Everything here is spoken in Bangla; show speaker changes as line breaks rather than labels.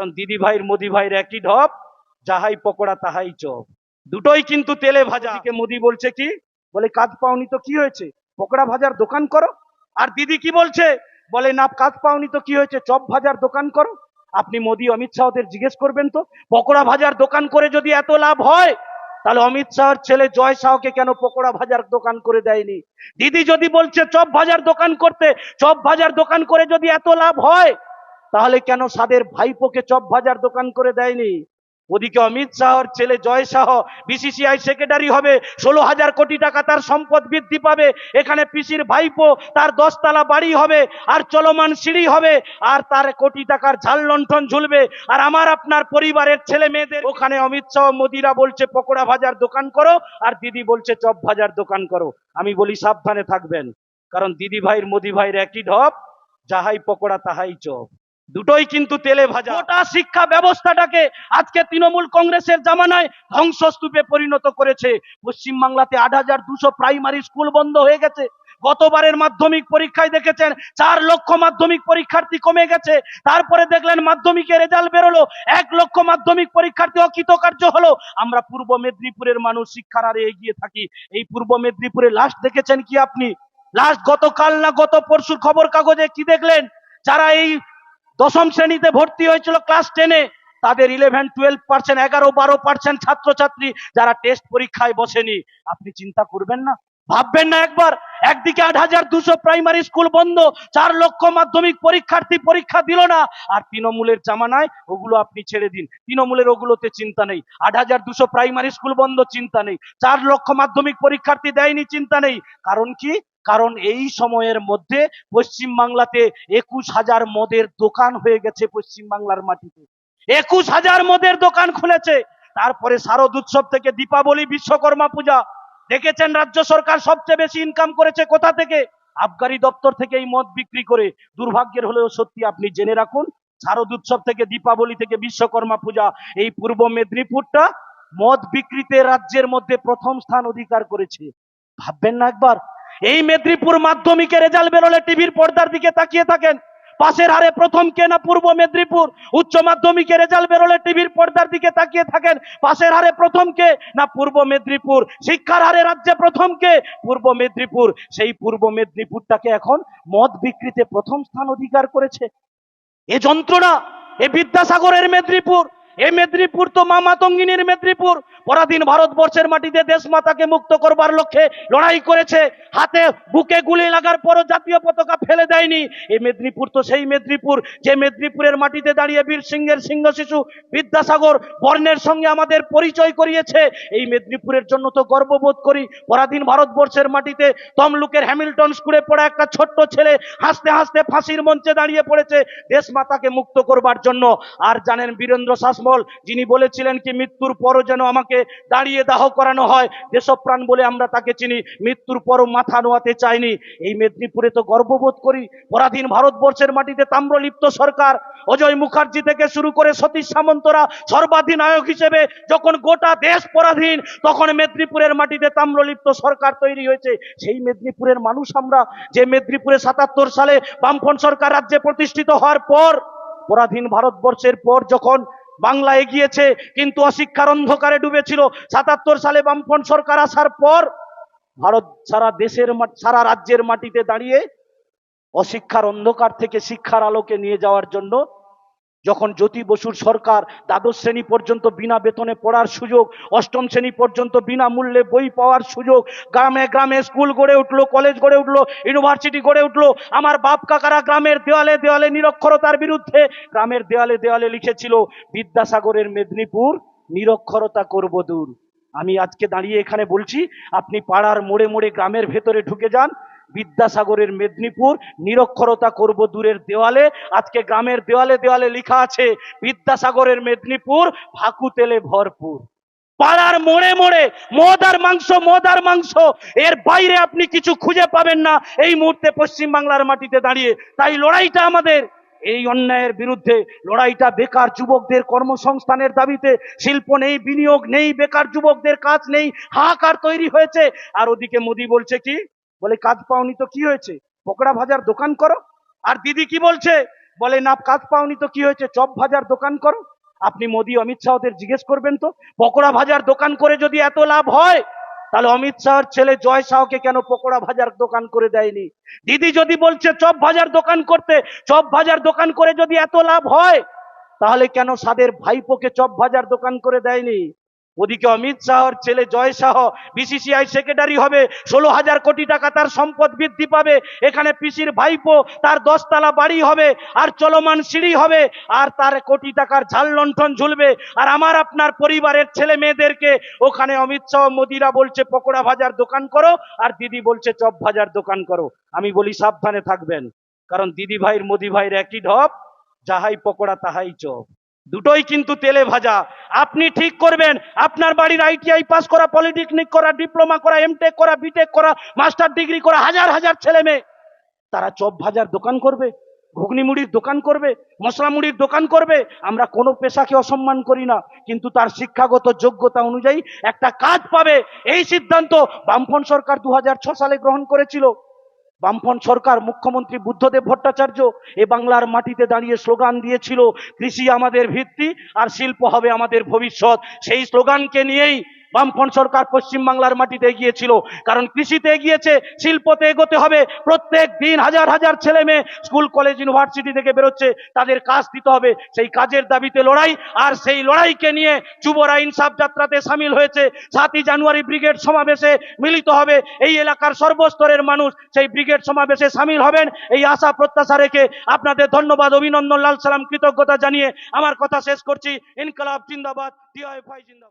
কারণ দিদি ভাইয়ের, মোদি ভাইয়ের একই ঢপ, যাহাই পকোড়া তাহাই চপ। দুটোই কিন্তু তেলে ভাজা। কে মোদি বলছে কি? বলে, কাজ পাওনি তো কি হয়েছে? পকোড়া ভাজার দোকান করো। আর দিদি কি বলছে? বলে, না, কাজ পাওনি তো কি হয়েছে? চপ ভাজার দোকান করো। আপনি মোদি, অমিত শাহদের জিজ্ঞেস করবেন তো? পকোড়া ভাজার দোকান করে যদি এত লাভ হয়, তাহলে অমিত শাহর ছেলে জয় শাহকে কেন পকোড়া ভাজার দোকান করে দেয়নি? দিদি যদি বলছে, চপ ভাজার দোকান করতে, চপ ভাজার দোকান করে যদি এত লাভ হয় তাহলে কেন সাদের ভাইপোকে চপ ভাজার দোকান করে দেয়নি? ওদিকে অমিত শাহর ছেলে জয় শাহ বিসিসিআই সেক্রেটারি হবে, ষোলো হাজার কোটি টাকা তার সম্পদ বৃদ্ধি পাবে, এখানে পিসির ভাইপো তার দশতলা বাড়ি হবে, আর চলমান সিঁড়ি হবে, আর তার কোটি টাকার ঝাল লণ্ঠন ঝুলবে, আর আমার আপনার পরিবারের ছেলে মেয়েদের। ওখানে অমিত শাহ মোদিরা বলছে, পকোড়া ভাজার দোকান করো, আর দিদি বলছে, চপ ভাজার দোকান করো। আমি বলি, সাবধানে থাকবেন, কারণ দিদি ভাইয়ের, মোদি ভাইয়ের একই ঢপ, যাহাই পকোড়া তাহাই চপ। দুটোই কিন্তু তেলে ভাজা। গোটা শিক্ষা ব্যবস্থাটাকে আজকে তৃণমূল কংগ্রেসের জামানায় ধ্বংসস্তূপে পরিণত করেছে। পশ্চিমবাংলাতে আট হাজার দুশো প্রাইমারি স্কুল বন্ধ হয়ে গেছে। গতবারের মাধ্যমিক পরীক্ষায় দেখেছেন, চার লক্ষ মাধ্যমিক পরীক্ষার্থী কমে গেছে। তারপরে দেখলেন মাধ্যমিকের রেজাল্ট বেরোলো, এক লক্ষ মাধ্যমিক পরীক্ষার্থী অকৃতকার্য হলো। আমরা পূর্ব মেদিনীপুরের মানুষ, শিক্ষার হারে এগিয়ে থাকি। এই পূর্ব মেদিনীপুরে লাস্ট দেখেছেন কি আপনি? লাস্ট গতকাল না গত পরশুর খবর কাগজে কি দেখলেন? যারা এই দশম শ্রেণীতে ভর্তি হয়েছিল ক্লাস টেনে তাদের ইলেভেন টুয়েলভ পার্সেন্ট এগারো, বারো পার্সেন্ট ছাত্রছাত্রী যারা টেস্ট পরীক্ষায় বসেনি। আপনি চিন্তা করবেন না। ভাববেন না একবার। একদিকে আট হাজার দুশো প্রাইমারি স্কুল বন্ধ, চার লক্ষ মাধ্যমিক পরীক্ষার্থী পরীক্ষা দিল না। আর তৃণমূলের জামানায় ওগুলো আপনি ছেড়ে দিন। তৃণমূলের ওগুলোতে চিন্তা নেই। আট হাজার দুশো প্রাইমারি স্কুল বন্ধ, চিন্তা নেই। চার লক্ষ মাধ্যমিক পরীক্ষার্থী দেয়নি, চিন্তা নেই। কারণ কি? কারণ এই সময়ের মধ্যে পশ্চিম বাংলাতে একুশ হাজার মদের দোকান হয়ে গেছে পশ্চিম বাংলার মাটিতে। একুশ হাজার মদের দোকান খুলেছে। তারপরে শারদ উৎসব থেকে দীপাবলি, বিশ্বকর্মা পূজা। দেখেছেন রাজ্য সরকার সবচেয়ে বেশি ইনকাম করেছে কোথা থেকে? আবগারি দপ্তর থেকে এই মদ বিক্রি করে। দুর্ভাগ্যের হলেও সত্যি আপনি জেনে রাখুন, শারদ উৎসব থেকে দীপাবলি থেকে বিশ্বকর্মা পূজা, এই পূর্ব মেদিনীপুরটা মদ বিক্রিতে রাজ্যের মধ্যে প্রথম স্থান অধিকার করেছে। ভাববেন না একবার এই মেদিনীপুর মাধ্যমিকে রেজাল্ট বেরোলে টিভির পর্দার দিকে তাকিয়ে থাকেন। পাশের হারে প্রথম কে না পূর্ব মেদিনীপুর? উচ্চ মাধ্যমিকে রেজাল্ট বেরোলে টিভির পর্দার দিকে তাকিয়ে থাকেন। পাশের হারে প্রথম কে না পূর্ব মেদিনীপুর? শিক্ষার হারে রাজ্যে প্রথম কে? পূর্ব মেদিনীপুর। সেই পূর্ব মেদিনীপুরটাকে এখন মদ বিক্রিতে প্রথম স্থান অধিকার করেছে। এ যন্ত্রণা, এ বিদ্যাসাগরের মেদিনীপুর। এ মেদিনীপুর তো মা মাতঙ্গিনীর মেদিনীপুর। পরাধীন ভারতবর্ষের মাটিতে দেশ মাতাকে মুক্ত করবার লক্ষ্যে লড়াই করেছে। হাতে বুকে গুলি লাগার পরও জাতীয় পতাকা ফেলে দেয়নি। এই মেদিনীপুর তো সেই মেদিনীপুর, যে মেদিনীপুরের মাটিতে দাঁড়িয়ে বীর সিংহের সিংহ শিশু বিদ্যাসাগর বর্ণের সঙ্গে আমাদের পরিচয় করিয়েছে। এই মেদিনীপুরের জন্য তো গর্ববোধ করি। পরাধীন ভারতবর্ষের মাটিতে তমলুকের হ্যামিল্টন স্কুলে পড়া একটা ছোট্ট ছেলে হাসতে হাসতে ফাঁসির মঞ্চে দাঁড়িয়ে পড়েছে। দেশ মাতাকে মুক্ত করবার জন্য। আর জানেন বীরেন্দ্র শাসমল যিনি বলেছিলেন কি, মৃত্যুর পরও যেন আমাকে দাঁড়িয়ে দাহ করানো হয়, দেশপ্রাণ বলে আমরা তাকে চিনি, মৃত্যুর পরও মাথা নোয়াতে চাইনি। এই মেদিনীপুরে তো গর্ববোধ করি, পরাধীন ভারতবর্ষের মাটিতে তাম্রলিপ্ত সরকার, অজয় মুখার্জি থেকে শুরু করে সতীশ সামন্তরা, সর্বাধিনায়ক হিসেবে যখন গোটা দেশ পরাধীন, তখন মেদিনীপুরের মাটিতে তাম্রলিপ্ত সরকার তৈরি হয়েছে। সেই মেদিনীপুরের মানুষ আমরা, যে মেদিনীপুরে সাতাত্তর সালে বামফ্রন্ট সরকার রাজ্যে প্রতিষ্ঠিত হওয়ার পর, পরাধীন ভারতবর্ষের পর যখন বাংলা এগিয়েছে, কিন্তু অশিক্ষার অন্ধকারে ডুবেছিল। সাতাত্তর সালে বামফ্রন্ট সরকার আসার পর ভারত সারা দেশের সারা রাজ্যের মাটিতে দাঁড়িয়ে অশিক্ষার অন্ধকার থেকে শিক্ষার আলোকে নিয়ে যাওয়ার জন্য যখন জ্যোতি বসুর সরকার দ্বাদশ শ্রেণি পর্যন্ত বিনা বেতনে পড়ার সুযোগ, অষ্টম শ্রেণি পর্যন্ত বিনামূল্যে বই পাওয়ার সুযোগ, গ্রামে গ্রামে স্কুল গড়ে উঠল, কলেজ গড়ে উঠল, ইউনিভার্সিটি গড়ে উঠল, আমার বাপ কাকারা গ্রামের দেওয়ালে দেওয়ালে নিরক্ষরতার বিরুদ্ধে, গ্রামের দেওয়ালে দেওয়ালে লিখেছিল, বিদ্যাসাগরের মেদিনীপুর নিরক্ষরতা করব দূর। আমি আজকে দাঁড়িয়ে এখানে বলছি, আপনি পাড়ার মোড়ে মোড়ে গ্রামের ভেতরে ঢুকে যান বিদ্যাসাগরের মেদিনীপুর, নিরক্ষরতা করব দূরের দেওয়ালে। আজকে গ্রামের দেওয়ালে দেওয়ালে লেখা আছে, বিদ্যাসাগরের মেদিনীপুর ফাঁকু তেলে ভরপুর। পাড়ার মোড়ে মোড়ে, মদ আর মাংস, মদ আর মাংস, এর বাইরে আপনি কিছু খুঁজে পাবেন না। এই মুহূর্তে পশ্চিম বাংলার মাটিতে দাঁড়িয়ে, তাই লড়াইটা আমাদের। এই অন্যায়ের বিরুদ্ধে লড়াইটা বেকার যুবকদের কর্মসংস্থানের দাবিতে। শিল্প নেই, বিনিয়োগ নেই, বেকার যুবকদের কাজ নেই, হাহাকার তৈরি হয়েছে। আর ওদিকে মোদি বলছে কি বলে, কাজ পাওনি তো কি হয়েছে? পকোড়া ভাজার দোকান করো। আর দিদি কি বলছে? বলে, না, কাজ পাওনি তো কি হয়েছে? চপ ভাজার দোকান করো। আপনি মোদি, অমিত শাহদের জিজ্ঞেস করবেন তো, পকোড়া ভাজার দোকান করে যদি এত লাভ হয়, তাহলে অমিত শাহর ছেলে জয় শাহকে কেন পকোড়া ভাজার দোকান করে দেয়নি? দিদি যদি বলছে, চপ ভাজার দোকান করতে, চপ ভাজার দোকান করে যদি এত লাভ হয়, তাহলে কেন সাদের ভাইপোকে চপ ভাজার দোকান করে দেয়নি? ওদিকে অমিত শাহর ছেলে জয় শাহ বিসিসিআই সেক্রেটারি হবে, ষোলো হাজার কোটি টাকা তার সম্পদ বৃদ্ধি পাবে, এখানে পিসির ভাইপো, তার দশতলা বাড়ি হবে, আর চলমান সিঁড়ি হবে, আর তার কোটি টাকার ঝাল লণ্ঠন ঝুলবে, আর আমার আপনার পরিবারের ছেলে মেয়েদেরকে, ওখানে অমিত শাহ মোদিরা বলছে, পকোড়া ভাজার দোকান করো, আর দিদি বলছে, চপ ভাজার দোকান করো। আমি বলি, সাবধানে থাকবেন, কারণ দিদি ভাইয়ের, মোদি ভাইয়ের একই ঢপ, যাহাই পকোড়া তাহাই চপ। দুটোই কিন্তু তেলে ভাজা। আপনি ঠিক করবেন, আপনার বাড়ির আইটিআই পাস করা পলিটেকনিক করা ডিপ্লোমা করা এমটেক করা বিটেক করা মাস্টার ডিগ্রি করা, হাজার হাজার ছেলে মেয়ে। তারা চপ ভাজার দোকান করবে, ঘুগনি মুড়ির দোকান করবে, মশলা মুড়ির দোকান করবে, আমরা কোনো পেশাকে অসম্মান করি না। কিন্তু তার শিক্ষাগত যোগ্যতা অনুযায়ী একটা কাজ পাবে। এই সিদ্ধান্ত বামফন সরকার দু সালে গ্রহণ করেছিল। বামফ্রন্ট সরকার, মুখ্যমন্ত্রী বুদ্ধদেব ভট্টাচার্য এ বাংলার মাটিতে দাঁড়িয়ে স্লোগান দিয়েছিল, কৃষি আমাদের ভিত্তি আর শিল্প হবে আমাদের ভবিষ্যৎ। সেই স্লোগানকে নিয়েই বামফ্রন্ট সরকার পশ্চিম বাংলার মাটিতে এগিয়েছিল। কারণ কৃষিতে এগিয়েছে, শিল্পতে এগোতে হবে। প্রত্যেক দিন হাজার হাজার ছেলে মেয়ে স্কুল, কলেজ, ইউনিভার্সিটি থেকে বেরোচ্ছে। তাদের কাজ দিতে হবে। সেই কাজের দাবিতে লড়াই, আর সেই লড়াইকে নিয়ে যুবরা ইনসাফ যাত্রাতে সামিল হয়েছে। সাতই জানুয়ারি ব্রিগেড সমাবেশে মিলিত হবে। এই এলাকার সর্বস্তরের মানুষ সেই ব্রিগেড সমাবেশে সামিল হবেন। এই আশা, প্রত্যাশা রেখে আপনাদের ধন্যবাদ, অভিনন্দন, লাল সালাম, কৃতজ্ঞতা জানিয়ে আমার কথা শেষ করছি। ইনকলাব জিন্দাবাদ ডিওএফআই জিন্দাবাদ।